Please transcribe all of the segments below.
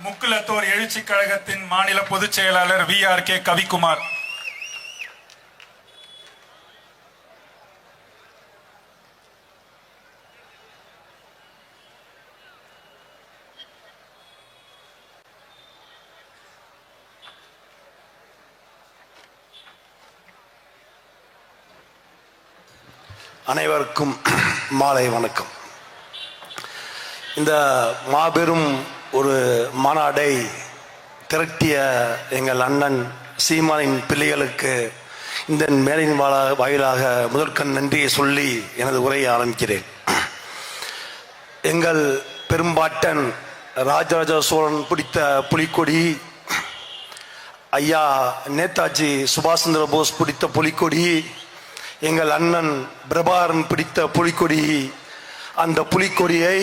முக்குலத்தோர் எழுச்சி கழகத்தின் மாநில பொதுச் செயலாளர் வி ஆர் கே கவிக்குமார். அனைவருக்கும் மாலை வணக்கம். இந்த மாபெரும் ஒரு மாநாடை திரட்டிய எங்கள் அண்ணன் சீமானின் பிள்ளைகளுக்கு இந்த மேலின் வாழ வாயிலாக முதற்கண் நன்றியை சொல்லி எனது உரையை ஆரம்பிக்கிறேன். எங்கள் பெரும்பாட்டன் ராஜராஜ சோழன் பிடித்த புலிக்கொடி ஐயா நேதாஜி சுபாஷ் சந்திர போஸ் பிடித்த புலிக்கொடி எங்கள் அண்ணன் பிரபாரன் பிடித்த புலிக்கொடி அந்த புலிக்கொடியை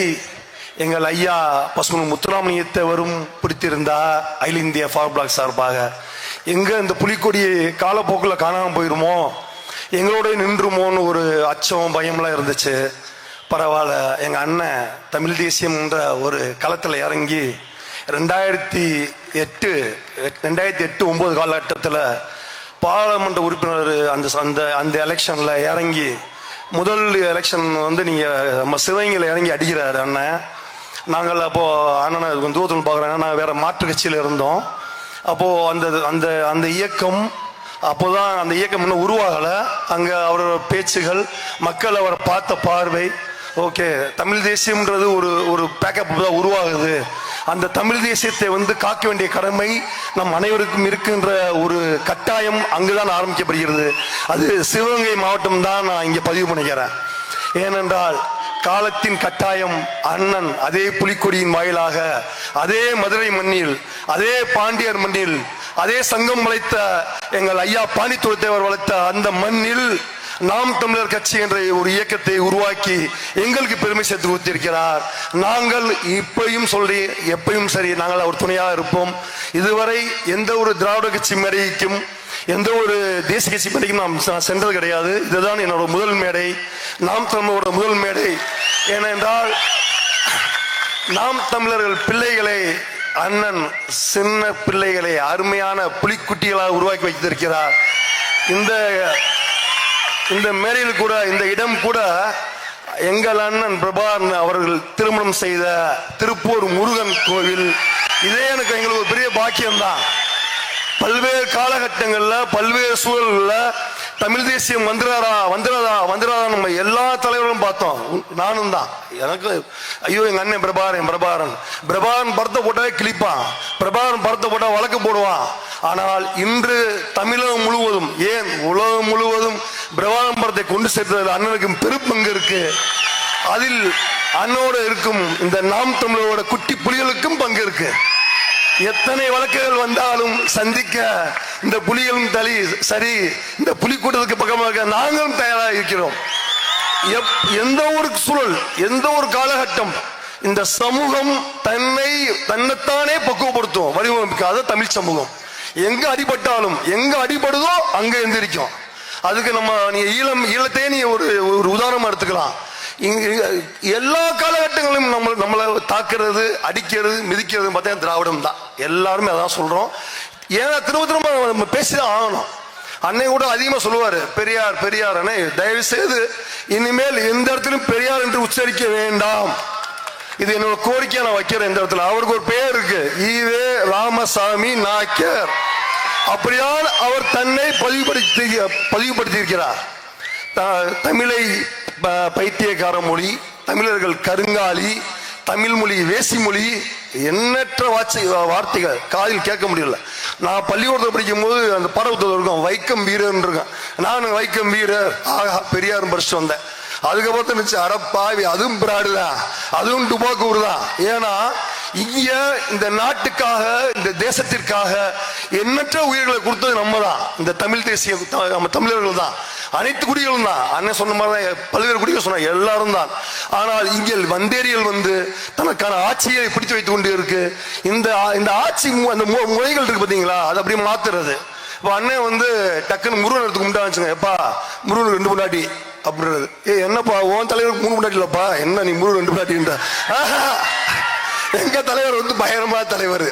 எங்கள் ஐயா பசுமன் முத்துராமலிங்கத்தவரும் பிடித்திருந்தா அகில இந்திய ஃபார் பிளாக் சார்பாக. எங்கே இந்த புலிக்கொடி காலப்போக்கில் காணாமல் போயிருமோ? எங்களோட நின்றுமோன்னு ஒரு அச்சம் பயம்லாம் இருந்துச்சு. பரவாயில்ல எங்கள் அண்ணன் தமிழ் தேசியம்ன்ற ஒரு களத்தில் இறங்கி ரெண்டாயிரத்தி எட்டு ரெண்டாயிரத்தி எட்டு ஒம்பது காலகட்டத்தில் பாராளுமன்ற உறுப்பினர் அந்த அந்த அந்த எலெக்ஷனில் இறங்கி முதல் எலெக்ஷன் வந்து நீங்கள் நம்ம சிவகங்கையில் இறங்கி அடிக்கிறாரு அண்ணன். நாங்கள் அப்போது அண்ணனை கொஞ்சம் தூரத்தில் பார்க்குறேன் நான் வேறு மாற்று கட்சியில் இருந்தோம். அப்போது அந்த அந்த அந்த இயக்கம் அப்போதான் அந்த இயக்கம் இன்னும் உருவாகலை. அங்கே அவரோட பேச்சுகள் மக்கள் அவரை பார்த்த பார்வை ஓகே தமிழ் தேசியம்ன்றது ஒரு ஒரு பேக்கப் தான் உருவாகுது. அந்த தமிழ் தேசியத்தை வந்து காக்க வேண்டிய கடமை நம் அனைவருக்கும் இருக்கின்ற ஒரு கட்டாயம் அங்குதான் ஆரம்பிக்கப்படுகிறது. அது சிவகங்கை மாவட்டம் தான் நான் இங்கே பதிவு பண்ணிக்கிறேன். ஏனென்றால் காலத்தின் கட்டாயம் அண்ணன் அதே புலிக்கொடியின் வாயிலாக அதே மதுரை மண்ணில் அதே பாண்டியர் மண்ணில் அதே சங்கம் வளைத்த எங்கள் ஐயா பாண்டித்துவத்தேவர் வளைத்த அந்த மண்ணில் நாம் தமிழர் கட்சி என்ற ஒரு இயக்கத்தை உருவாக்கி எங்களுக்கு பெருமை சேர்த்து கொடுத்திருக்கிறார். நாங்கள் இப்பயும் சொல்லி எப்பையும் சரி நாங்கள் அவர் துணையாக இருப்போம். இதுவரை எந்த ஒரு திராவிட கட்சி மேடைக்கும் எந்த ஒரு தேசிய கட்சி மேடைக்கும் நாம் சென்றது கிடையாது. இதுதான் என்னோட முதல் மேடை. நாம் தமிழோட முதல் மேடை. ஏனென்றால் நாம் தமிழர்கள் பிள்ளைகளை அண்ணன் சின்ன பிள்ளைகளை அருமையான புலிக்குட்டிகளாக உருவாக்கி வைத்திருக்கிறார். இந்த இந்த மேடையில் கூட இந்த இடம் கூட எங்கள் அண்ணன் பிரபான் அவர்கள் திருமணம் செய்த திருப்பூர் முருகன் கோவில். இதே எனக்கு எங்களுக்கு ஒரு பெரிய பாக்கியம்தான். பல்வேறு காலகட்டங்களில் பல்வேறு சூழல்களில் தமிழ் தேசியம் வந்துடாரா வந்துடாதா வந்துடாதா நம்ம எல்லா தலைவர்களும் பார்த்தோம். நானும் தான். எனக்கு ஐயோ எங்கள் அண்ணன் பிரபாரன் பிரபாரன் பிரபாரன் படத்தை போட்டாவே கிழிப்பான். பிரபாரன் படத்தை போட்டால் வழக்கு போடுவான். ஆனால் இன்று தமிழகம் முழுவதும் ஏன் உலகம் முழுவதும் பிரபாகரன் படத்தை கொண்டு சேர்த்தது அண்ணனுக்கு பெருப்பங்கு இருக்கு. அதில் அண்ணோட இருக்கும் இந்த நாம் தமிழரோட குட்டி புலிகளுக்கும் பங்கு இருக்குது எத்தனை வழக்குகள் வந்தாலும் சந்திக்க இந்த புலிகளும் தலி சரி இந்த புலி கூட்டத்துக்கு பக்கமாக நாங்களும் தயாராக இருக்கிறோம். எப்- எந்த ஒரு சூழல் எந்த ஒரு காலகட்டம் இந்த சமூகம் தன்னை தன்னைத்தானே பக்குவப்படுத்தும் வடிவமைக்காத தமிழ் சமூகம். எங்க அடிபட்டாலும் எங்க அடிபடுதோ அங்க எந்திரிக்கும். அதுக்கு நம்ம நீ ஈழம் ஈழத்தையே நீ ஒரு ஒரு உதாரணமா எடுத்துக்கலாம். எல்லா காலகட்டங்களிலும் நம்ம நம்மளை தாக்குறது அடிக்கிறது மிதிக்கிறது பார்த்தா திராவிடம் தான். எல்லாருமே அதான் சொல்கிறோம் ஏன்னா திரும்ப திரும்ப நம்ம பேசிதான் ஆகணும். அன்னை கூட அதிகமாக சொல்லுவார் பெரியார் பெரியார் அண்ணே தயவு செய்து இனிமேல் எந்த இடத்துலையும் பெரியார் என்று உச்சரிக்க வேண்டாம். இது என்னோட கோரிக்கையை நான் வைக்கிறேன் இந்த இடத்துல. அவருக்கு ஒரு பெயர் இருக்கு. E V Ramasamy Naicker. அப்படியால் அவர் தன்னை பதிவுபடுத்தி பதிவுபடுத்தியிருக்கிறார். த- தமிழை பைத்தியக்கார மொழி தமிழர்கள் கருங்காலி தமிழ் மொழி வேசி மொழி எண்ணற்ற வாட்சி வார்த்தைகள் காதில் கேட்க முடியல. நான் பள்ளிக்கூடத்தில் படிக்கும் போது அந்த படத்தில் இருக்கும் வைக்கம் வீரர்னு இருக்கேன் நான் வைக்கம் வீரர். ஆகா பெரியாரும் படிச்சுட்டு வந்தேன். அதுக்கப்புறம் இருந்துச்சு அடப்பாவி அதுவும் பிராடு தான் அதுவும் டுபாக்கூர் தான் ஏன்னா இங்க இந்த நாட்டுக்காக இந்த தேசத்திற்காக எண்ணற்ற உயிர்களை கொடுத்தது நம்ம தான் இந்த தமிழ் தேசிய த- நம்ம தமிழர்கள் தான் அனைத்து குடிகளும் தான். அண்ணன் சொன்ன மாதிரி தான் பல்வேறு குடிகள் சொன்ன எல்லாரும் தான். ஆனால் இங்கே வந்தேரியல் வந்து தனக்கான ஆட்சியை பிடித்து வைத்துக் கொண்டு இருக்கு. இந்த ஆ- இந்த ஆட்சி மு- அந்த மு- முறைகள் இருக்கு பார்த்தீங்களா அது அப்படியே மாத்துறது. இப்போ அண்ணன் வந்து டக்குன்னு முருகன் எடுத்து கும்பிட்டா வச்சுங்க எப்பா முருகன் ரெண்டு முன்னாடி அப்படின்றது. ஏ என்னப்பா உன் தலைவருக்கு மூணு முன்னாடி இல்லப்பா? என்ன நீ முருகன் ரெண்டு முன்னாடின்ற எங்க தலைவர் வந்து பயங்கரமான தலைவர்.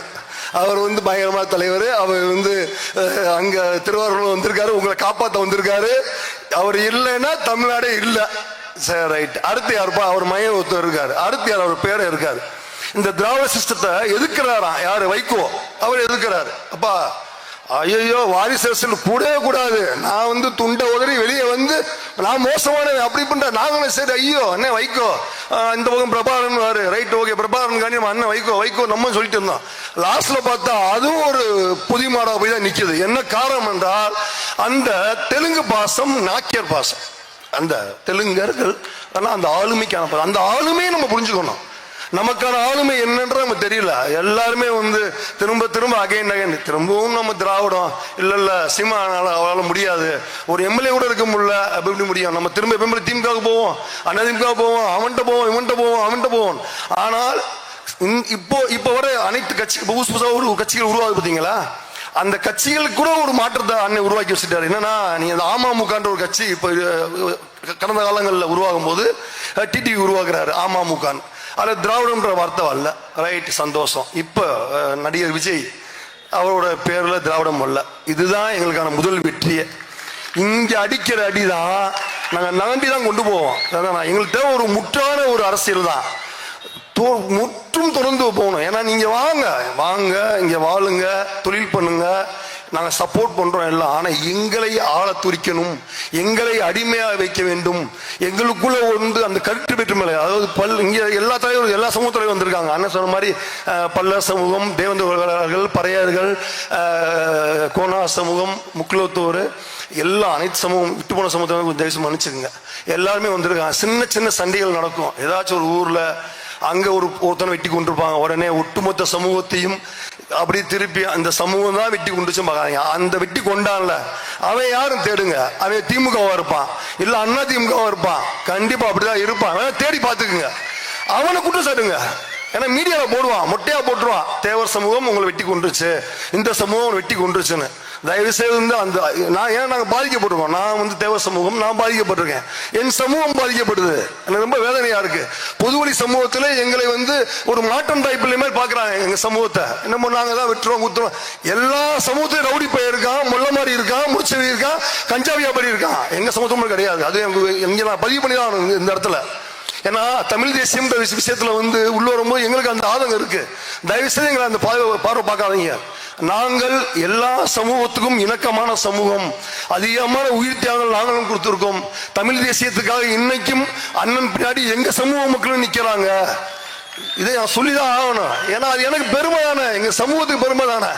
அவர் வந்து பயங்கரமான தலைவர். அவர் வந்து அங்கே அங்க திருவாரூர்ல வந்திருக்காரு. உங்களை காப்பாற்ற வந்திருக்காரு. அவர் இல்லைன்னா தமிழ்நாடே இல்லை. சரி ரைட் அடுத்து யாருப்பா? அவர் மையம் ஒருத்தர் இருக்காரு. அடுத்து யார்? அவர் பேர் இருக்காரு. இந்த திராவிட சிஸ்டத்தை எதிர்க்கிறாராம் யாரு? வைகோ. அவர் எதிர்க்கிறாரு அப்பா ஐயோ வாரிசு அரசு கூடவே கூடாது. நான் வந்து துண்டை உதறி வெளியே வந்து நான் மோசமானவன் அப்படி பண்ற நாங்களும் சரி ஐயோ அண்ணன் வைக்கோ இந்த பக்கம் பிரபாகரன் வாரு ரைட் ஓகே பிரபாகரன் காணி நம்ம அண்ணன் வைக்கோ வைக்கோ நம்ம சொல்லிட்டு இருந்தோம். லாஸ்ட்ல பார்த்தா அதுவும் ஒரு புதிய மாடா போய் தான் நிக்குது. என்ன காரணம் என்றால் அந்த தெலுங்கு பாசம் நாக்கியர் பாசம். அந்த தெலுங்கர்கள் ஆனால் அந்த ஆளுமைக்கான அந்த ஆளுமையை நம்ம புரிஞ்சுக்கணும். நமக்கான ஆளுமை என்னன்ற நமக்கு தெரியல. எல்லாருமே வந்து திரும்ப திரும்ப அகைன் அகைன் திரும்பவும் நம்ம திராவிடம். இல்லை இல்லை சினிமா அவளால் முடியாது. ஒரு எம்எல்ஏ கூட இருக்க முடியல அப்படி இப்படி முடியும்? நம்ம திரும்ப எப்படி திமுகவுக்கு போவோம்? அண்ணா திமுக போவோம் அவன்கிட்ட போவோம் இவன்கிட்ட போவோம் அவன்கிட்ட போவோம். ஆனால் இப்போ இப்போ வர அனைத்து கட்சி இப்போ புதுசு ஒரு கட்சிகள் உருவாகுது பார்த்தீங்களா அந்த கட்சிகளுக்கு கூட ஒரு மாற்றத்தை அண்ணன் உருவாக்கி வச்சுட்டாரு. என்னன்னா நீ அந்த அமமுகன்ற ஒரு கட்சி இப்போ கடந்த காலங்களில் உருவாகும் போது டிடிவி உருவாக்குறாரு அமமுகான் அதில் திராவிடம்ன்ற வார்த்தை வரல ரைட் சந்தோஷம். இப்போ நடிகர் விஜய் அவரோட பேரில் திராவிடம் வரல இதுதான் எங்களுக்கான முதல் வெற்றியே. இங்கே அடிக்கிற அடி தான் நாங்கள் நம்பி தான் கொண்டு போவோம். அதான் எங்கள்கிட்ட ஒரு முற்றான ஒரு அரசியல் தான். முற்றும் தொடர்ந்து போகணும். ஏன்னா நீங்கள் வாங்க. வாங்க இங்கே வாழுங்க தொழில் பண்ணுங்கள் நாங்கள் சப்போர்ட் பண்ணுறோம் எல்லாம். ஆனால் எங்களை ஆள துரிக்கணும். எங்களை அடிமையாக வைக்க வேண்டும். எங்களுக்குள்ள வந்து அந்த கருத்து வேற்றுமை அதாவது பல் இங்கே எல்லா தலைவரும் எல்லா சமூகத்திலையும் வந்திருக்காங்க. அண்ணன் சொன்ன மாதிரி அஹ், பல்லர் சமூகம் தேவந்தர்கள் பறையர்கள் கோனா சமூகம் முக்குலத்தூர் எல்லா அனைத்து சமூகம் விட்டு போன சமூகத்தை கொஞ்சம் மன்னிச்சுக்கோங்க. எல்லாருமே வந்திருக்காங்க. சின்ன சின்ன சண்டைகள் நடக்கும். ஏதாச்சும் ஒரு ஊரில் அங்கே ஒரு ஒருத்தனை வெட்டி கொண்டிருப்பாங்க. உடனே ஒட்டுமொத்த சமூகத்தையும் அப்படி திருப்பி அந்த சமூகம் தான் வெட்டி கொண்டுச்சு பார்க்காங்க அந்த வெட்டி கொண்டான்ல அவன் யாரும் தேடுங்க. அவன் திமுகவா இருப்பான். இல்ல அண்ணா திமுகவா இருப்பான். கண்டிப்பா அப்படிதான் இருப்பான். தேடி பார்த்துக்குங்க. அவனை குற்றம் சாட்டுங்க. ஏன்னா மீடியாவில் போடுவான். மொட்டையா போட்டுருவான். தேவர் சமூகம் உங்களை வெட்டி கொண்டுருச்சு. இந்த சமூகம் வெட்டி கொண்டுருச்சுன்னு. தயவு செய்து வந்து அந்த நான் ஏன் நாங்கள் பாதிக்கப்பட்டிருக்கோம். நான் வந்து தேவ சமூகம் நான் பாதிக்கப்பட்டிருக்கேன். என் சமூகம் பாதிக்கப்படுது. எனக்கு ரொம்ப வேதனையாக இருக்குது பொதுவழி சமூகத்தில் எங்களை வந்து ஒரு மாற்றம் டைப்பில் மாதிரி பார்க்குறாங்க எங்கள் சமூகத்தை. என்னமோ நாங்கள் தான் விட்டுருவோம் குத்துறோம். எல்லா சமூகத்தையும் ரவுடி பையன் இருக்கான் முள்ள மாதிரி இருக்கான் முடிச்சவி இருக்கான் கஞ்சா வியாபாரி இருக்கான் எங்கள் சமூகமும் கிடையாது. அது எங்க- எங்க நான் பதிவு பண்ணி தான் ஆகணும் இந்த இடத்துல. ஏன்னா தமிழ் தேசியம் விஷயத்துல வந்து உள்ள வரும்போது எங்களுக்கு அந்த ஆதங்கம் இருக்கு. தயவு செய்து எங்களை அந்த பார்வை பார்வை பார்க்காதீங்க. நாங்கள் எல்லா சமூகத்துக்கும் இணக்கமான சமூகம். அதிகமான உயிர் தியாகங்கள் நாங்களும் கொடுத்துருக்கோம். தமிழ் தேசியத்துக்காக இன்னைக்கும் அண்ணன் பின்னாடி எங்க சமூக மக்களும் நிக்கிறாங்க. இதை நான் சொல்லிதான் ஆகணும். ஏன்னா அது எனக்கு பெருமை தானே எங்க சமூகத்துக்கு பெருமை தானே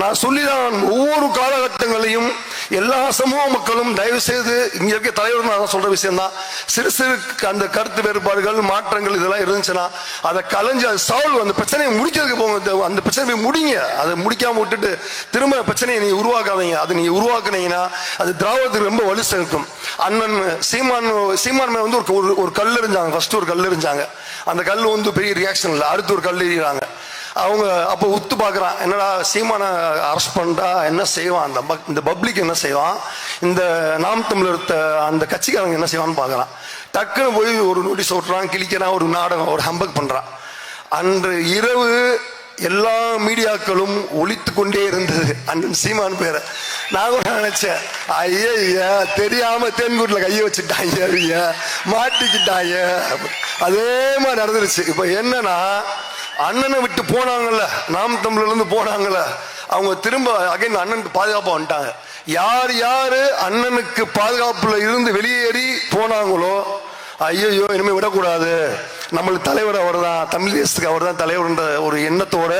நான் சொல்லிதான் ஒவ்வொரு காலகட்டங்களையும் எல்லா சமூக மக்களும் தயவு செய்து இங்க இருக்க தலைவர் நான் சொல்ற விஷயம் தான் சிறு சிறு அந்த கருத்து வேறுபாடுகள் மாற்றங்கள் இதெல்லாம் இருந்துச்சுன்னா அதை கலைஞ்சு அது சால்வ் அந்த பிரச்சனையை முடிக்கிறதுக்கு போங்க. அந்த பிரச்சனை முடிங்க. அதை முடிக்காம விட்டுட்டு திரும்ப பிரச்சனையை நீங்க உருவாக்காதீங்க. அதை நீங்க உருவாக்குனீங்கன்னா அது திராவிடத்துக்கு ரொம்ப வலு சேர்க்கும் அண்ணன் சீமான் சீமான் வந்து ஒரு ஒரு- ஒரு கல் எறிஞ்சாங்க. ஃபர்ஸ்ட் ஒரு கல் எறிஞ்சாங்க. அந்த கல் வந்து பெரிய ரியாக்ஷன் இல்லை. அடுத்து ஒரு கல் எறிகிறாங்க. அவங்க அப்போ உத்து பார்க்குறான் என்னடா சீமானை அரெஸ்ட் பண்ணிட்டா என்ன செய்வான்? அந்த இந்த பப்ளிக் என்ன செய்வான்? இந்த நாம் தமிழர் அந்த கட்சிக்காரங்க என்ன செய்வான்னு பார்க்குறான் டக்குன்னு போய் ஒரு நோட்டீஸ் ஓட்டுறான். கிழிக்கிறான் ஒரு நாடகம் ஒரு ஹம்பக் பண்ணுறான் அன்று இரவு எல்லா மீடியாக்களும் ஒழித்து கொண்டே இருந்தது. அண்ணன் சீமான் பேரை. நான் கூட நினைச்சேன் ஐயா தெரியாம தேன்கூட்டில் கையை வச்சுட்டாங்க ஐயா மாட்டிக்கிட்டாங்க. அதே மாதிரி நடந்துருச்சு. இப்போ என்னன்னா அண்ணனை விட்டு போனாங்கல்ல நாம் தமிழ்லேருந்து போனாங்கல்ல அவங்க திரும்ப அகைன் அண்ணனுக்கு பாதுகாப்பாக வந்துட்டாங்க. யார் யார் அண்ணனுக்கு பாதுகாப்பில் இருந்து வெளியேறி போனாங்களோ ஐயோ இனிமேல் விடக்கூடாது. நம்மளுக்கு தலைவர் அவர் தான் தமிழ் தேசத்துக்கு அவர் தான் தலைவர்ன்ற ஒரு எண்ணத்தோட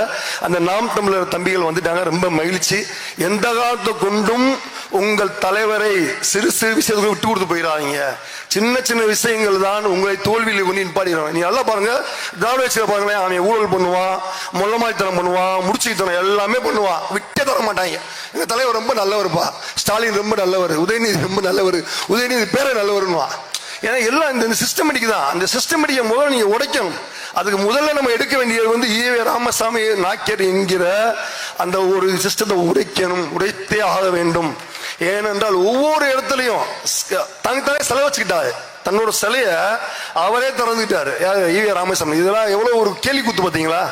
அந்த நாம் தமிழர் தம்பிகள் வந்துட்டாங்க. ரொம்ப மகிழ்ச்சி. எந்த காலத்தை கொண்டும் உங்கள் தலைவரை சிறு சிறு விஷயத்துக்கு விட்டு கொடுத்து போயிடாதீங்க. சின்ன சின்ன விஷயங்கள் தான் உங்களை தோல்வியில் கொண்டு நிப்பாடிடுவாங்க நீ நல்லா பாருங்க. திராவிட பாருங்களேன் அவன் ஊழல் பண்ணுவான் மொல்லமாய்த்தனம் பண்ணுவான் முடிச்சுத்தனம் எல்லாமே பண்ணுவான். விட்டே தர மாட்டாங்க. எங்கள் தலைவர் ரொம்ப நல்லவர்ப்பா. ஸ்டாலின் ரொம்ப நல்லவர் உதயநிதி ரொம்ப நல்லவர் உதயநிதி பேரை நல்லவருன்னுவான். ஏன்னா எல்லாம் இந்த சிஸ்டமேட்டிக் தான். அந்த சிஸ்டமேட்டிக்கை முதல்ல நீங்கள் உடைக்கணும். அதுக்கு முதல்ல நம்ம எடுக்க வேண்டியது வந்து ஈவே ராமசாமி நாக்கியர் என்கிற அந்த ஒரு சிஸ்டத்தை உடைக்கணும். உடைத்தே ஆக வேண்டும். ஏனென்றால் ஒவ்வொரு இடத்துலையும் தனித்தானே செலவு வச்சுக்கிட்டாரு. தன்னோட சிலையை அவரே திறந்துட்டாரு ஈவே ராமசாமி. இதெல்லாம் எவ்வளோ ஒரு கேள்வி குத்து பார்த்தீங்களா?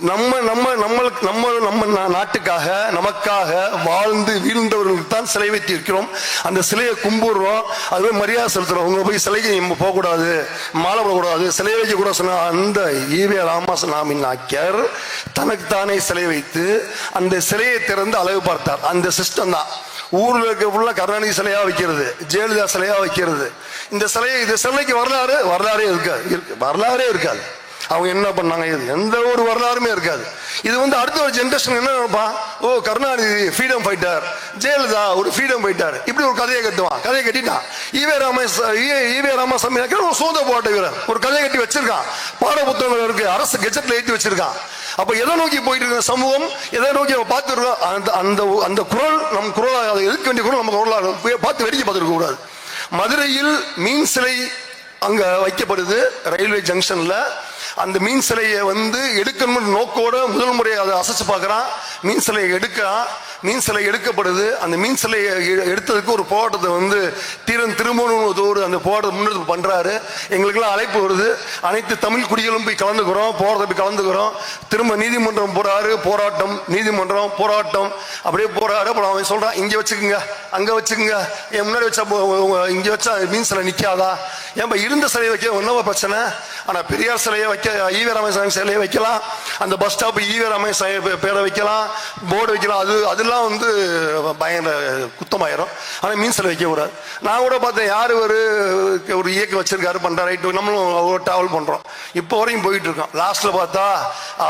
நம்ம நம்ம நம்மளுக்கு நம்ம நம்ம நா- நாட்டுக்காக நமக்காக வாழ்ந்து வீழ்ந்தவர்களுக்கு தான் சிலை வைத்து இருக்கிறோம் அந்த சிலையை கும்பிடுறோம். அதுவே மரியாதை செலுத்துறோம். உங்க போய் சிலைக்கு நம்ம போகக்கூடாது. மாலை போடக்கூடாது. சிலை வைக்க கூட சொன்ன அந்த ஈவே ராமசாமி நாக்கியார் தனக்கு தானே சிலை வைத்து அந்த சிலையை திறந்து அளவு பார்த்தார். அந்த சிஸ்டம் தான். ஊரில் இருக்க ஃபுல்லாக கருணாநிதி சிலையா வைக்கிறது. ஜெயலலிதா சிலையா வைக்கிறது. இந்த சிலையை இந்த சிலைக்கு வரலாறு வரலாறே இருக்காது. இருக்கு வரலாறே இருக்காது. அவங்க என்ன பண்ணாங்க? இது எந்த ஒரு வரலாறுமே இருக்காது. இது வந்து அடுத்த ஒரு ஜென்ரேஷன் என்ன நினைப்பான்? ஓ கருணாநிதி ஃப்ரீடம் ஃபைட்டர் ஜெயலலிதா ஒரு ஃப்ரீடம் ஃபைட்டர் இப்படி ஒரு கதையை கட்டுவான். கதையை கட்டிட்டான். E V Rama E V Ramasamy ஒரு சோத போராட்ட வீரர். ஒரு கதையை கட்டி வச்சிருக்கான். பாட புத்தகங்கள் இருக்கு. அரசு கெஜெட்ல ஏற்றி வச்சிருக்கான். அப்ப எதை நோக்கி போயிட்டு இருக்க சமூகம்? எதை நோக்கி அவன் பார்த்துருக்கோம் அந்த அந்த அந்த குரல் நம் குரலாக அதை எதிர்க்க வேண்டிய குரல் நம்ம குரலாக போய் பார்த்து வேடிக்கை பார்த்துருக்க கூடாது. மதுரையில் மீன் சிலை அங்க வைக்கப்படுது. ரயில்வே ஜங்ஷன்ல அந்த மீன் சிலையை வந்து எடுக்கணும் நோக்கோட முதல் முறை அதை அசைச்சு பார்க்கறான். மீன் சிலையை எடுக்கிறான். மீன் சிலை எடுக்கப்படுது. அந்த மீன் சிலையை எ- எடுத்ததுக்கு ஒரு போராட்டத்தை வந்து தீரன் திருமணத்தோடு அந்த போராட்டத்தை முன்னெடுப்பு பண்ணுறாரு எங்களுக்கெல்லாம் அழைப்பு வருது. அனைத்து தமிழ் குடிகளும் போய் கலந்துக்கிறோம். போராட்டத்தை போய் கலந்துக்கிறோம். திரும்ப நீதிமன்றம் போகிறாரு போராட்டம் நீதிமன்றம் போராட்டம். அப்படியே போகிறாரு அப்புறம் அவன் சொல்கிறான் இங்கே வச்சுக்கோங்க. அங்கே வச்சுக்கோங்க. என் முன்னாடி வச்சா இங்கே வச்சா மீன் சிலை நிற்காதா ஏன்பா இருந்த சிலையை வைக்க ஒன்றும் பிரச்சனை? ஆனால் பெரியார் சிலையை வைக்க ஈவே ராமசாமி சிலையை வைக்கலாம். அந்த பஸ் ஸ்டாப் ஈவே ராமசாமி பேரை வைக்கலாம். போர்டு வைக்கலாம். அது அதெல்லாம் வந்து பயங்கர குத்தமாயிரும். ஆனால் மீன் சிலை வைக்கக்கூடாது நான் கூட பார்த்தேன் யாரு ஒரு ஒரு இயக்கம் வச்சிருக்காரு பண்ணுற ரைட்டு நம்மளும் அவ்வளோ ட்ராவல் பண்ணுறோம் இப்போ வரையும் போயிட்டு இருக்கோம் லாஸ்ட்டில் பார்த்தா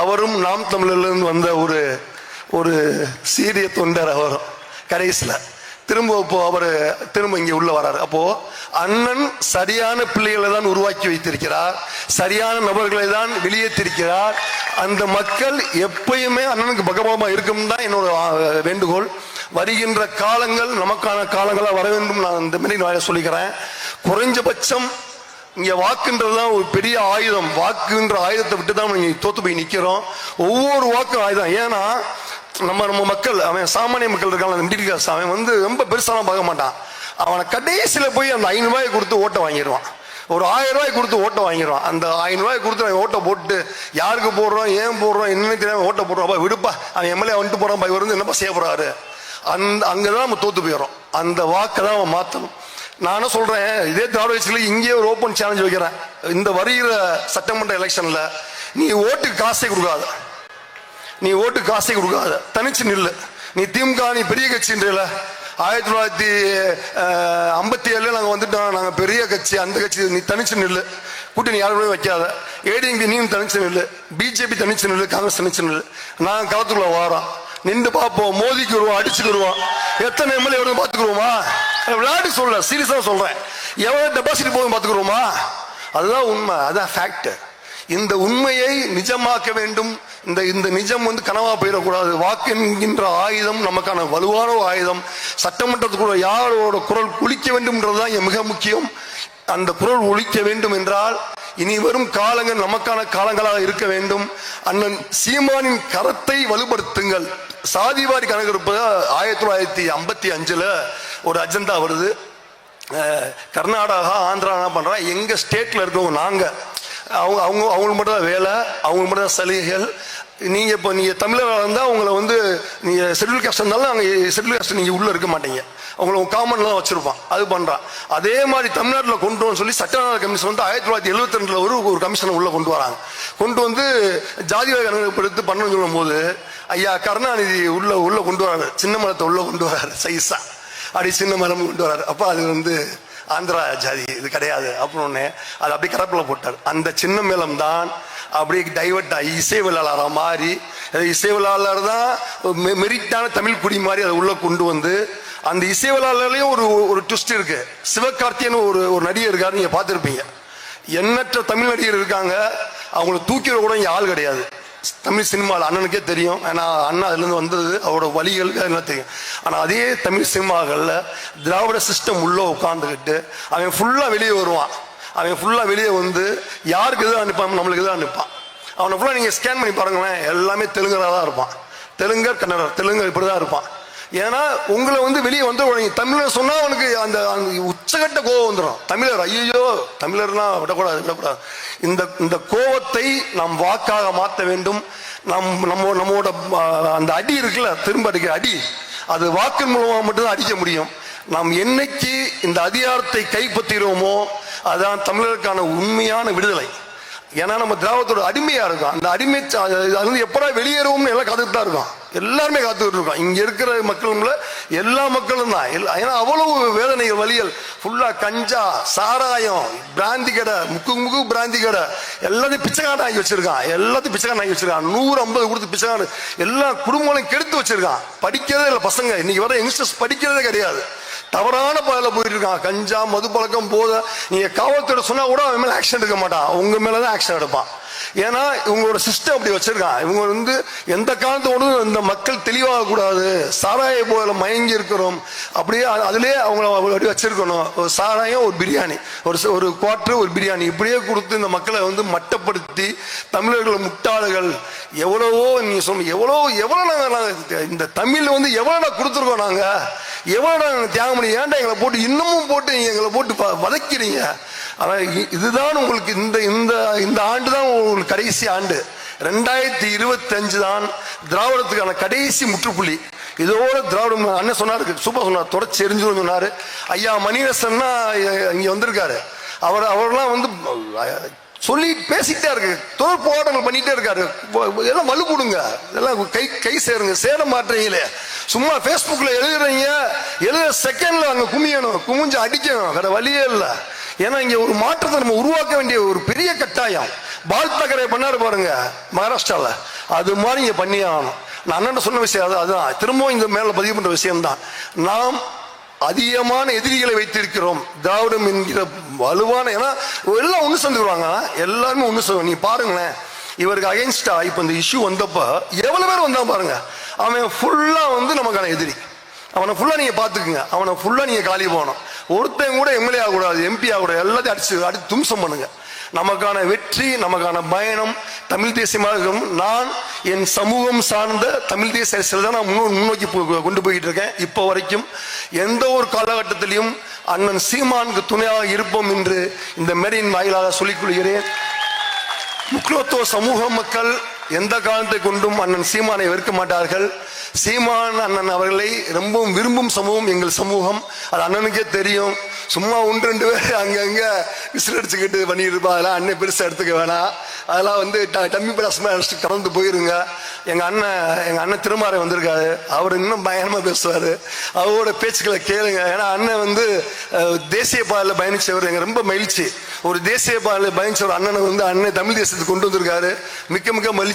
அவரும் நாம் தமிழர்லேருந்து வந்த ஒரு ஒரு சீரிய தொண்டர் அவரும். கடைசியில். திரும்ப இப்போ அவர் திரும்ப இங்கே உள்ள வராரு. அப்போ அண்ணன் சரியான பிள்ளைகளை தான் உருவாக்கி வைத்திருக்கிறார். சரியான நபர்களை தான் வெளியேற்றிருக்கிறார். அந்த மக்கள் எப்பயுமே அண்ணனுக்கு பகவாமா இருக்கும் தான் என்னோட வேண்டுகோள். வருகின்ற காலங்கள் நமக்கான காலங்களாக வர வேண்டும் நான் இந்த மாதிரி நான் சொல்லிக்கிறேன். குறைஞ்சபட்சம் இங்கே வாக்குன்றது தான் ஒரு பெரிய ஆயுதம். வாக்குன்ற ஆயுதத்தை விட்டு தான் நீங்க தோத்து போய் நிற்கிறோம் ஒவ்வொரு வாக்கும் ஆயுதம். ஏன்னா நம்ம நம்ம மக்கள் அவன் சாமானிய மக்கள் இருக்காங்க அந்த மிடில் கிளாஸ் அவன் வந்து ரொம்ப பெருசாலாம் பார்க்க மாட்டான். அவனை கடைசியில் போய் அந்த ஐநூறு கொடுத்து ஓட்டை வாங்கிடுவான் ஒரு ஆயிரம் ரூபாய் கொடுத்து ஓட்டை வாங்கிடுவான் அந்த ஐநூறு ரூபாய் கொடுத்து அவன் ஓட்டை போட்டு யாருக்கு போடுறோம் ஏன் போடுறோம் என்னன்னு தெரியாமல் ஓட்டை போடுறோம் விடுப்பா அவன் எம்எல்ஏ வந்துட்டு போகிறான் பா இவர் வந்து என்னப்பா செய்ய போறாரு? அந்த அங்கதான் நம்ம தோத்து போயிடும் அந்த வாக்கை தான் அவன் மாற்றணும் நானும் சொல்கிறேன் இதே திராவிட கட்சியில இங்கேயே ஒரு ஓப்பன் சேலஞ்ச் வைக்கிறேன். இந்த வருகிற சட்டமன்ற எலெக்ஷனில் நீ ஓட்டுக்கு காசே கொடுக்காது. நீ ஓட்டு காசே கொடுக்காத. தனிச்சு நில்லு. நீ திமுக நீ பெரிய கட்சின்றல. ஆயிரத்தி தொள்ளாயிரத்தி ஐம்பத்தி ஏழுல நாங்க வந்துட்டோம். நாங்க பெரிய கட்சி அந்த கட்சி. நீ தனிச்சு நில்லு. கூட்டணி யாருமே வைக்காத. ஏடிஎம்பி நீயும் தனிச்சு நில்லு. பிஜேபி தனிச்சு நில்லு. காங்கிரஸ் தனிச்சு நில்லு. நாங்க களத்துக்குள்ள வாரோம் நின்று பார்ப்போம். மோதிக்கு வருவோம். அடிச்சுக்கு வருவோம். எத்தனை எம்எல்ஏ வருது பார்த்துக்குருவோமா? விளையாட்டு சொல்ல. சீரியஸா சொல்றேன். எவ்வளவு டெபாசிட் போகும் பார்த்துக்குருவோமா? அதுதான் உண்மை. அதான் ஃபேக்ட் இந்த உண்மையை நிஜமாக்க வேண்டும். இந்த இந்த நிஜம் வந்து கனவா போயிடக்கூடாது. வாக்கு என்கின்ற ஆயுதம் நமக்கான வலுவான ஆயுதம். சட்டமன்றத்துக்குள்ள யாரோட குரல் குளிக்க வேண்டும்ன்றதுதான் தான் மிக முக்கியம். அந்த குரல் ஒழிக்க வேண்டும் என்றால் இனி வரும் காலங்கள் நமக்கான காலங்களாக இருக்க வேண்டும். அண்ணன் சீமானின் கரத்தை வலுப்படுத்துங்கள். சாதிவாரி கணக்கெடுப்பு ஆயிரத்தி தொள்ளாயிரத்தி ஐம்பத்தி அஞ்சுல ஒரு அஜெண்டா வருது. கர்நாடகா ஆந்திரா என்ன பண்றா எங்க ஸ்டேட்ல இருக்கவங்க நாங்க. அவங்க அவங்க அவங்களுக்கு மட்டும் தான் வேலை அவங்களுக்கு மட்டும் தான் சலுகைகள். நீங்கள் இப்போ நீங்கள் தமிழராக இருந்தால் உங்களை வந்து நீங்கள் ஷெட்யூல் காஸ்ட் இருந்தாலும் அங்கே ஷெட்யூல் காஸ்ட் நீங்கள் உள்ளே இருக்க மாட்டீங்க. உங்களை உங்கள் காமன்லாம் வச்சுருப்பான். அது பண்ணுறான் அதே மாதிரி தமிழ்நாட்டில் கொண்டு வந்து சொல்லி சட்டநாத கமிஷன் வந்து ஆயிரத்தி தொள்ளாயிரத்தி எழுபத்தி ரெண்டில் ஒரு ஒரு கமிஷனை உள்ளே கொண்டு வராங்க. கொண்டு வந்து ஜாதிவாத கணக்கெடுத்து பண்ணணும்னு சொல்லும்போது ஐயா கருணாநிதி உள்ளே உள்ளே கொண்டு வராரு சின்ன மரத்தை உள்ளே கொண்டு வராரு சைஸாக அப்படி சின்ன மரம் கொண்டு வராரு. அப்போ அது வந்து ஆந்திரா ஜாதி இது கிடையாது. அப்படின்னு ஒன்று அது அப்படியே கரப்பில் போட்டார். அந்த சின்ன மேளம் தான் அப்படியே டைவர்ட் ஆகி இசை விழாளராக மாறி இசை விழாளர் தான் மெ- மெரிட்டான தமிழ் குடி மாதிரி அதை உள்ளே கொண்டு வந்து அந்த இசைவியலாளர்லயும் ஒரு ஒரு ட்விஸ்ட் இருக்கு. சிவகார்த்தியன் ஒரு ஒரு நடிகர் இருக்காரு நீங்கள் பார்த்துருப்பீங்க. எண்ணற்ற தமிழ் நடிகர் இருக்காங்க. அவங்கள தூக்கிட கூட இங்கே ஆள் கிடையாது. தமிழ் சினிமாவில் அண்ணனுக்கே தெரியும். ஏன்னா அண்ணா அதுலேருந்து வந்தது அவரோட வழிகள் அதெல்லாம் தெரியும். ஆனால் அதே தமிழ் சினிமாக்களில் திராவிட சிஸ்டம் உள்ளே உட்காந்துக்கிட்டு அவன் ஃபுல்லாக வெளியே வருவான். அவன் ஃபுல்லாக வெளியே வந்து யாருக்கு எதிராக அனுப்பான் நம்மளுக்கு எதிராக அனுப்பான் அவனை ஃபுல்லாக நீங்கள் ஸ்கேன் பண்ணி பாருங்களேன் எல்லாமே தெலுங்கராக தான் இருப்பான். தெலுங்கர் கன்னடர் தெலுங்கர் இப்படி தான் இருப்பான். ஏன்னா உங்களை வந்து வெளியே வந்து தமிழர் சொன்னா அவனுக்கு அந்த உச்சகட்ட கோவம் வந்துடும் தமிழர் ஐயோ தமிழர்லாம் விடக்கூடாது விடக்கூடாது. இந்த இந்த கோவத்தை நாம் வாக்காக மாற்ற வேண்டும். நம் நம்ம நம்மோட அந்த அடி இருக்குல்ல திரும்ப அடிக்கிற அடி அது வாக்கின் மூலமாக மட்டும்தான் அடிக்க முடியும். நாம் என்னைக்கு இந்த அதிகாரத்தை கைப்பற்றுகிறோமோ அதான் தமிழருக்கான உண்மையான விடுதலை. ஏன்னா நம்ம திராவிடத்தோட அடிமையாக இருக்கும். அந்த அடிமை அது வந்து எப்படா வெளியேறுவோம்னு எல்லாம் காத்துட்டு தான் இருக்கும். எல்லாருமே காத்துக்கிட்டு இருக்கோம். இங்க இருக்கிற மக்களும்ல எல்லா மக்களும் தான். ஏன்னா அவ்வளவு வேதனைகள் வழிகள் ஃபுல்லா கஞ்சா சாராயம் பிராந்தி கடை முக்கு முக்கு பிராந்தி கடை. எல்லாத்தையும் பிச்சைக்காரன் ஆகி வச்சிருக்கான். எல்லாத்தையும் பிச்சைக்காரன் ஆகி வச்சிருக்கான். நூறு ஐம்பது கொடுத்து பிச்சைக்காரன். எல்லா குடும்பங்களையும் கெடுத்து வச்சிருக்கான். படிக்கிறதே இல்லை பசங்க. இன்னைக்கு வர யங்ஸ்டர்ஸ் படிக்கிறதே கிடையாது. தவறான பாதையில் போயிட்டு இருக்கான். கஞ்சா மது பழக்கம் போத. நீங்க காவல்துறை சொன்னா கூட அவன் மேல ஆக்ஷன் எடுக்க மாட்டான். உங்க மேலதான் ஆக்ஷன் எடுப்பான். ஏன்னா இவங்களோட சிஸ்டம் அப்படி வச்சிருக்கான். இவங்க வந்து எந்த காலத்தோடும் இந்த மக்கள் தெளிவாக கூடாது சாராய போல மயங்கி இருக்கிறோம் அப்படியே அது- அதிலே அவங்கள அப்படி வச்சிருக்கணும். ஒரு சாராயம் ஒரு பிரியாணி. ஒரு ஒரு குவார்டர் ஒரு பிரியாணி. இப்படியே கொடுத்து இந்த மக்களை வந்து மட்டப்படுத்தி தமிழர்கள் முட்டாளர்கள் எவ்வளவோ நீ சொல்ல எவ்வளோ எவ்வளோ நாங்கள் இந்த தமிழ் வந்து எவ்வளோ நான் கொடுத்துருக்கோம் நாங்க? எவ்வளோ நாங்கள் தியாகம் பண்ணி ஏன்டா எங்களை போட்டு இன்னமும் போட்டு நீங்க எங்களை போட்டு வதக்கிறீங்க? ஆனால் இதுதான் உங்களுக்கு இந்த உங்கள் கடைசி ஆண்டு. ரெண்டாயிரத்தி இருபத்தஞ்சு தான் திராவிடத்துக்கான கடைசி முற்றுப்புள்ளி. இதோட திராவிடம் அண்ணன் சொன்னாரு சூப்பர் சொன்னார் தொடர்ச்சி எரிஞ்சுன்னு சொன்னார். ஐயா மணிரசன்னா இங்கே வந்திருக்காரு. அவர் அவர்லாம் வந்து சொல்லி பேசிக்கிட்டே இருக்கு. தொடர் போராட்டங்கள் பண்ணிட்டே இருக்காரு. எல்லாம் வலு கொடுங்க எல்லாம் கை கை சேருங்க. சேர மாட்டீங்களே. சும்மா ஃபேஸ்புக்கில் எழுதுறீங்க. எழுத செகண்ட்ல அங்கே குமியணும். குமிஞ்சு அடிக்கணும். வேற வழியே இல்லை. ஏன்னா இங்க ஒரு மாற்றத்தை நம்ம உருவாக்க வேண்டிய ஒரு பெரிய கட்டாயம். பால் தக்கரை பண்ணாரு பாருங்க மகாராஷ்டிராவில் அது மாதிரி இங்கே பண்ணி ஆகணும். நான் அண்ணன் சொன்ன விஷயம் அது அதுதான். திரும்பவும் இந்த மேலே பதிவு பண்ணுற விஷயம்தான். நாம் அதிகமான எதிரிகளை வைத்திருக்கிறோம். திராவிடம் என்கிற வலுவான ஏன்னா எல்லாம் ஒன்று சேர்ந்துருவாங்க எல்லாருமே ஒன்று சொல்லுவாங்க நீ பாருங்களேன். இவருக்கு அகைன்ஸ்டா இப்போ இந்த இஷ்யூ வந்தப்போ எவ்வளோ பேர் வந்தான் பாருங்க. அவன் ஃபுல்லாக வந்து நமக்கான எதிரி. அவனை ஃபுல்லாக நீங்கள் பார்த்துக்குங்க. அவனை ஃபுல்லாக நீங்கள் காலி போகணும். ஒருத்தன் கூட எம்எல்ஏ ஆகக்கூடாது எம்பி ஆகக்கூடாது எல்லாத்தையும் அடிச்சு அடிச்சு தும்சம் பண்ணுங்க. நமக்கான வெற்றி நமக்கான பயணம் தமிழ் தேசியமாக இருக்கும் நான் என் சமூகம் சார்ந்த தமிழ் தேசிய அரசியல் தான் நான் முன்னோக்கி போ- கொண்டு போயிட்டு இருக்கேன். இப்போ வரைக்கும் எந்த ஒரு காலகட்டத்திலையும் அண்ணன் சீமானுக்கு துணையாக இருப்போம் என்று இந்த மேடையின் வாயிலாக சொல்லிக் கொள்கிறேன். முக்கியத்துவ சமூக மக்கள் எந்த காலத்தை கொண்டும் அண்ணன் சீமானை வெறுக்க மாட்டார்கள். சீமான் அண்ணன் அவர்களை ரொம்பவும் விரும்பும் சமூகம் எங்கள் சமூகம். அது அண்ணனுக்கே தெரியும். சும்மா ஒன்று ரெண்டு பேர் அங்கங்கே விசில் அடிச்சுக்கிட்டு பண்ணிட்டு அதெல்லாம் அண்ணன் பெருசாக எடுத்துக்க வேணாம். அதெல்லாம் வந்து ட- டம்மி பிளாஸ்மா அடிச்சுட்டு கடந்து போயிருங்க. எங்கள் அண்ணன் எங்கள் அண்ணன் திருமாறை வந்திருக்காரு. அவர் இன்னும் பயங்கரமாக பேசுவார். அவரோட பேச்சுக்களை கேளுங்க. ஏன்னா அண்ணன் வந்து தேசிய பாதையில் பயணிச்சவர். எங்கள் ரொம்ப மகிழ்ச்சி. ஒரு தேசிய பாதையில் பயணிச்சவர் அண்ணனை வந்து அண்ணன் தமிழ் தேசத்துக்கு கொண்டு வந்திருக்காரு. மிக்க மிக்க மகிழ்ச்சி.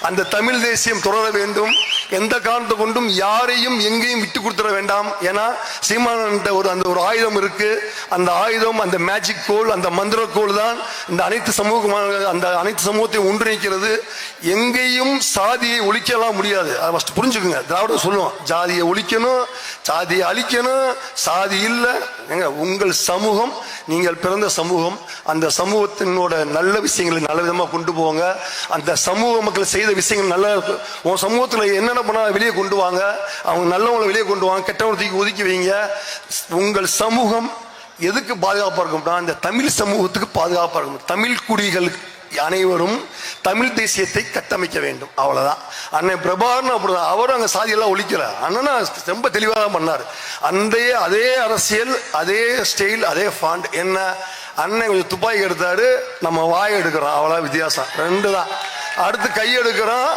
அந்த தமிழ் தேசியம் தொடர வேண்டும். எந்த காரணத்தை கொண்டும் யாரையும் எங்கேயும் விட்டு கொடுத்துட வேண்டாம். ஏன்னா சீமானன்ட்ட ஒரு அந்த ஒரு ஆயுதம் இருக்கு. அந்த ஆயுதம் அந்த மேஜிக் கோல் அந்த மந்திர கோல் தான் இந்த அனைத்து சமூகமான அந்த அனைத்து சமூகத்தையும் ஒன்றிணைக்கிறது. எங்கேயும் சாதியை ஒழிக்கலாம் முடியாது. அதை ஃபஸ்ட் புரிஞ்சுக்குங்க. திராவிடம் சொல்லுவோம் ஜாதியை ஒழிக்கணும் சாதியை அழிக்கணும் சாதி இல்லை ஏங்க உங்கள் சமூகம் நீங்கள் பிறந்த சமூகம் அந்த சமூகத்தினோட நல்ல விஷயங்களை நல்ல விதமாக கொண்டு போங்க. அந்த சமூக மக்கள் செய்த விஷயங்கள் நல்ல உன் சமூகத்தில் என்னென்ன பண்ணால் வெளியே கொண்டு வாங்க. அவங்க நல்லவங்களை வெளியே கொண்டு வாங்க கெட்டவங்களை தூக்கி ஒதுக்கி வைங்க. உங்கள் சமூகம் எதுக்கு பாதுகாப்பாக இருக்கும்னா இந்த தமிழ் சமூகத்துக்கு பாதுகாப்பாக இருக்கும். தமிழ் குடிகளுக்கு அனைவரும் தமிழ் தேசியத்தை கட்டமைக்க வேண்டும். அவ்வளவுதான். அண்ணன் பிரபாகரன் அப்படிதான். அவரும் அங்கே சாதியெல்லாம் ஒழிக்கல. அண்ணனா ரொம்ப தெளிவாக தான் பண்ணார். அந்த அதே அரசியல் அதே ஸ்டைல் அதே ஃபாண்ட் என்ன? அண்ணன் கொஞ்சம் துப்பாக்கி எடுத்தாரு. நம்ம வாய் எடுக்கிறோம். அவ்வளோ வித்தியாசம். ரெண்டு தான் அடுத்து கை எடுக்கிறோம்.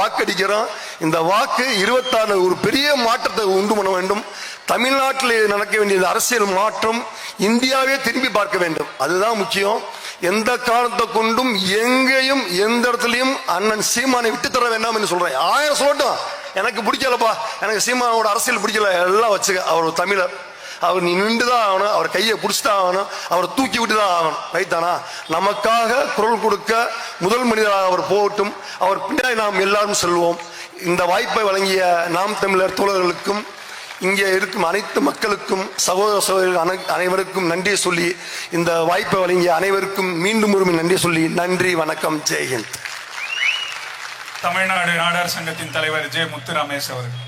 வாக்கடிக்கிறோம். இந்த வாக்கு இருபத்தாறு ஒரு பெரிய மாற்றத்தை உண்டு பண்ண வேண்டும். தமிழ்நாட்டில் நடக்க வேண்டிய அரசியல் மாற்றம் இந்தியாவே திரும்பி பார்க்க வேண்டும். அதுதான் முக்கியம். எந்த காரணத்தை கொண்டும் எங்கேயும் எந்த இடத்துலையும் அண்ணன் சீமானை விட்டு தர வேண்டாம் என்று சொல்றேன். ஆயிரம் சொல்லட்டும். எனக்கு பிடிக்கலப்பா. எனக்கு சீமானோட அரசியல் பிடிக்கல. எல்லாம் வச்சுக்க. அவர் தமிழர். அவர் நீ நின்று தான் ஆகணும். அவர் கையை பிடிச்சிதான் ஆகணும். அவரை தூக்கி விட்டு தான் ஆகணும் ரைத்தானா நமக்காக குரல் கொடுக்க முதல் மனிதராக அவர் போகட்டும். அவர் பின்னாடி நாம் எல்லாரும் செல்வோம். இந்த வாய்ப்பை வழங்கிய நாம் தமிழர் தோழர்களுக்கும் இங்கே இருக்கும் அனைத்து மக்களுக்கும் சகோதர சகோதரிகள் அனை- அனைவருக்கும் நன்றி சொல்லி இந்த வாய்ப்பை வழங்கிய அனைவருக்கும் மீண்டும் ஒரு நன்றி சொல்லி நன்றி வணக்கம் ஜெய்ஹிந்த். தமிழ்நாடு நாடார் சங்கத்தின் தலைவர் ஜெ முத்து ரமேஷ் அவர்கள்.